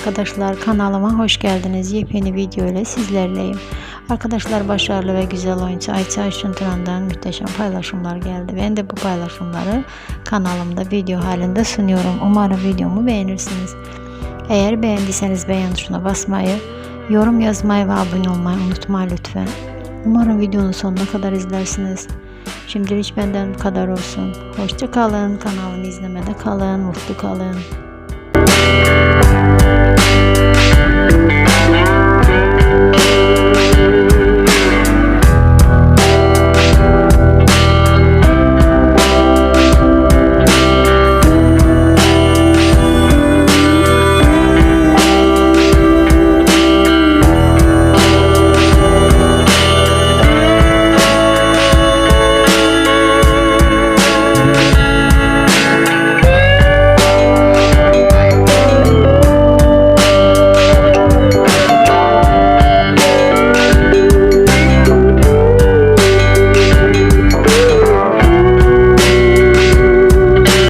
arkadaşlar kanalıma hoş geldiniz. Yepyeni video ile sizlerleyim. Arkadaşlar başarılı ve güzel oyuncu Ayça Ayşun Turan'dan muhteşem paylaşımlar geldi. Ben de bu paylaşımları kanalımda video halinde sunuyorum. Umarım videomu beğenirsiniz. Eğer beğendiyseniz beğen tuşuna basmayı, yorum yazmayı ve abone olmayı unutmayın lütfen. Umarım videonun sonuna kadar izlersiniz. Şimdilik benden bu kadar olsun. Hoşça kalın. Kanalımı izlemede kalın. Mutlu kalın.